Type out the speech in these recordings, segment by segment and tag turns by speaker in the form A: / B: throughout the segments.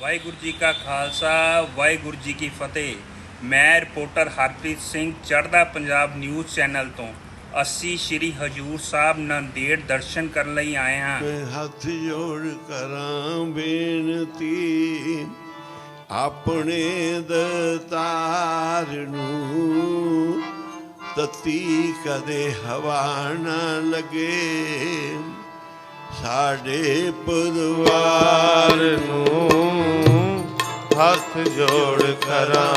A: ਵਾਹਿਗੁਰੂ ਜੀ ਕਾ ਖਾਲਸਾ, ਵਾਹਿਗੁਰੂ ਜੀ ਕੀ ਫਤਿਹ। ਮੈਂ ਰਿਪੋਰਟਰ ਹਰਪ੍ਰੀਤ ਸਿੰਘ, ਚੜ੍ਹਦਾ ਪੰਜਾਬ ਨਿਊਜ਼ ਚੈਨਲ ਤੋਂ। ਅਸੀਂ ਸ੍ਰੀ ਹਜੂਰ ਸਾਹਿਬ ਨੰਦੇੜ ਦਰਸ਼ਨ ਕਰਨ ਲਈ ਆਏ ਹਾਂ।
B: ਹੱਥ ਜੋੜ ਕਰਾਂ ਬੇਨਤੀ, ਆਪਣੇ ਦਤਾਰ ਨੂੰ ਤਤੀ ਕਦੇ ਹਵਾ ਨਾ ਲਗੇ। ਸਾਡੇ ਪਰਿਵਾਰ ਨੂੰ ਹੱਥ ਜੋੜ ਕਰਾਂ।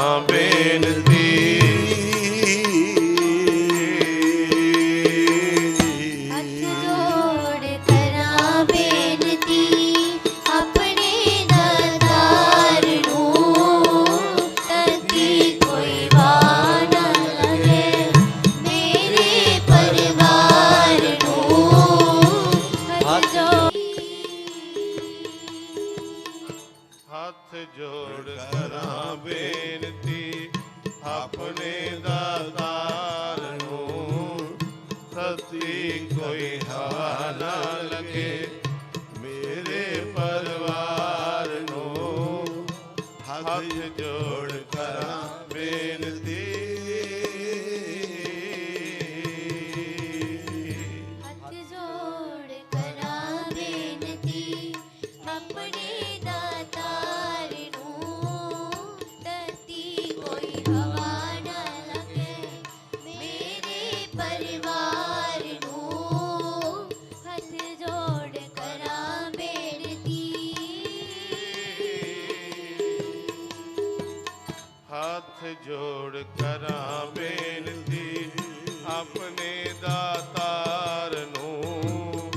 C: ਜੋੜ ਕਰਾਂ ਬੇਨਤੀ ਆਪਣੇ ਦਾਤਾਰ ਨੂੰ
B: ਸਤੀ ਕੋਈ ਹਵਾ ਨਾ ਲਗੇ। ਜੋੜ ਕਰਾਂ ਬੇਨਤੀ
C: ਆਪਣੇ ਦਾਤਾਰ ਨੂੰ।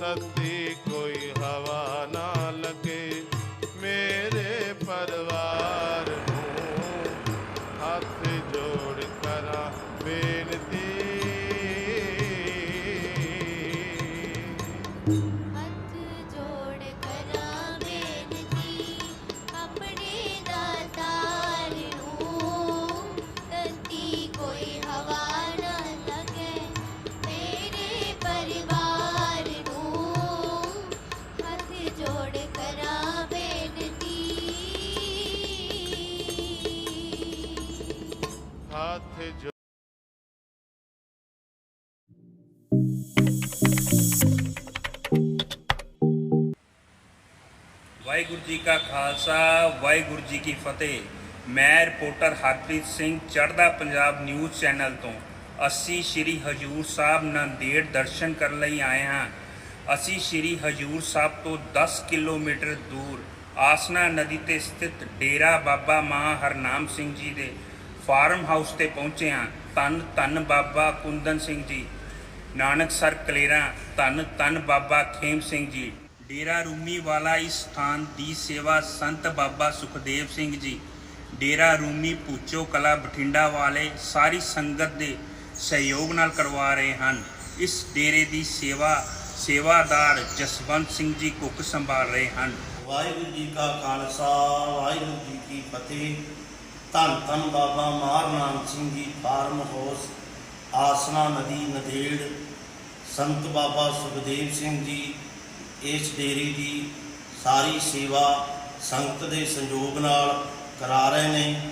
B: ਸੱਤੀ ਕੋਈ ਹਵਾ ਨਾ ਲੱਗੇ ਮੇਰੇ ਪਰਿਵਾਰ ਨੂੰ। ਹੱਥ ਜੋੜ ਕਰਾਂ ਬੇਨਤੀ
A: ਵਾਹਿਗੁਰੂ ਜੀ ਕਾ ਖਾਲਸਾ, ਵਾਹਿਗੁਰੂ ਜੀ ਕੀ ਫਤਿਹ। ਮੈਂ ਰਿਪੋਰਟਰ ਹਰਪ੍ਰੀਤ ਸਿੰਘ, ਚੜ੍ਹਦਾ ਪੰਜਾਬ ਨਿਊਜ਼ ਚੈਨਲ ਤੋਂ। ਅਸੀਂ ਸ੍ਰੀ ਹਜੂਰ ਸਾਹਿਬ ਨੰਦੇੜ ਦਰਸ਼ਨ ਕਰਨ ਲਈ ਆਏ ਹਾਂ। ਅਸੀਂ ਸ੍ਰੀ ਹਜੂਰ ਸਾਹਿਬ ਤੋਂ 10 ਕਿਲੋਮੀਟਰ ਦੂਰ ਆਸਨਾ ਨਦੀ ਤੇ ਸਥਿਤ ਡੇਰਾ ਬਾਬਾ ਮਾਂ ਹਰਨਾਮ ਸਿੰਘ ਜੀ ਦੇ ਫਾਰਮ ਹਾਊਸ ਤੇ ਪਹੁੰਚੇ ਹਾਂ। ਧੰਨ ਧੰਨ ਬਾਬਾ ਕੁੰਦਨ ਸਿੰਘ ਜੀ। ਨਾਨਕ ਸਰ ਕਲੇਰਾ, ਧੰਨ ਧੰਨ ਬਾਬਾ ਖੇਮ ਸਿੰਘ ਜੀ। ਡੇਰਾ ਰੂਮੀ ਵਾਲਾ ਇਸ ਸਥਾਨ ਦੀ ਸੇਵਾ ਸੰਤ ਬਾਬਾ ਸੁਖਦੇਵ ਸਿੰਘ ਜੀ, ਡੇਰਾ ਰੂਮੀ ਪੂਚੋ ਕਲਾ ਬਠਿੰਡਾ ਵਾਲੇ ਸਾਰੀ ਸੰਗਤ ਦੇ ਸਹਿਯੋਗ ਨਾਲ ਕਰਵਾ ਰਹੇ ਹਨ। ਇਸ ਡੇਰੇ ਦੀ ਸੇਵਾ, ਸੇਵਾਦਾਰ ਜਸਵੰਤ ਸਿੰਘ ਜੀ ਕੁੱਕ ਸੰਭਾਲ ਰਹੇ ਹਨ।
D: ਵਾਹਿਗੁਰੂ ਜੀ ਕਾ ਖਾਲਸਾ, ਵਾਹਿਗੁਰੂ ਜੀ ਕੀ ਫਤਿਹ। ਧੰਨ ਧੰਨ ਬਾਬਾ ਮਾਰਨਾਮ ਸਿੰਘ ਜੀ, ਫਾਰਮ ਹਾਊਸ, ਆਸਨਾ ਨਦੀ ਨਦੇੜ, ਸੰਤ ਬਾਬਾ ਸੁਖਦੇਵ ਸਿੰਘ ਜੀ ਇਸ ਡੇਰੀ ਦੀ ਸਾਰੀ ਸੇਵਾ ਸੰਗਤ ਦੇ ਸੰਯੋਗ ਨਾਲ ਕਰਾ ਰਹੇ ਨੇ।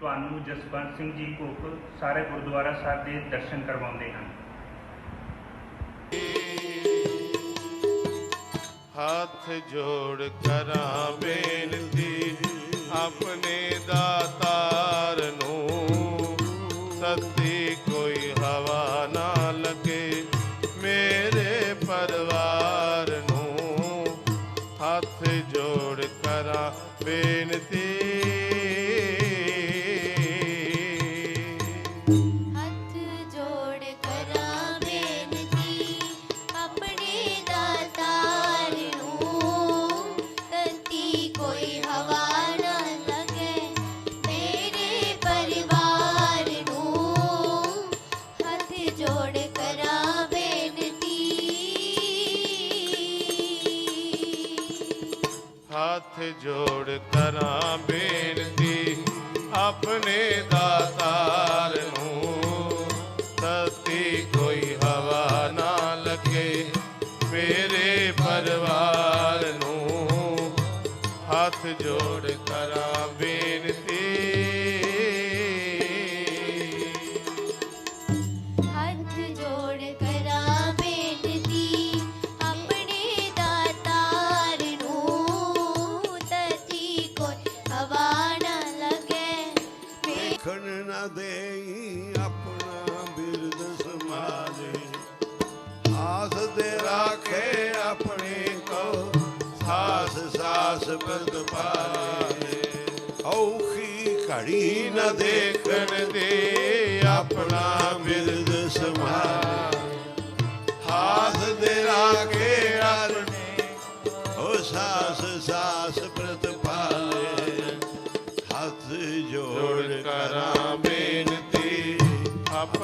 A: ਤੁਹਾਨੂੰ ਜਸਵੰਤ ਸਿੰਘ ਜੀ ਕੁੱਕ ਸਾਰੇ ਗੁਰਦੁਆਰਾ ਸਾਹਿਬ ਦੇ ਦਰਸ਼ਨ ਕਰਵਾਉਂਦੇ ਹਨ।
B: ਹੱਥ ਜੋੜ ਕਰਾਂ ਬੇਨਤੀ ਹੱਥ ਜੋੜ ਕਰਾਂ ਬੇਨਤੀ
C: ਆਪਣੇ ਦਾਤਾਰ ਨੂੰ। ਤਤੀ ਕੋਈ ਹਵਾ ਨਾ ਲੱਗੇ ਮੇਰੇ ਪਰਿਵਾਰ ਨੂੰ। ਹੱਥ ਜੋੜ ਕਰਾਂ ਬੇਨਤੀ।
B: ਹੱਥ ਜੋੜ ਨਾ
E: ਦੇਈ ਆਪਣਾ ਬਿਰਦ ਸਮਾਲੇ ਆਸ ਦੇ ਰਾਖੇ ਆਪਣੇ ਕੋ ਸਾਸ ਸਾਸ ਬਦ ਪਾਲੇ। ਔਖੀ ਘੜੀ ਨਾ ਦੇਖਣ ਦੇ ਆਪਣਾ ਬਿਰਦ ਸਮਾਲੇ ਹਾਥ ਦੇ ਰਾਖੇ ਆਪਣੇ ਓ ਸਾਸ ਸਾਸ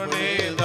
C: ਆਪਣੇ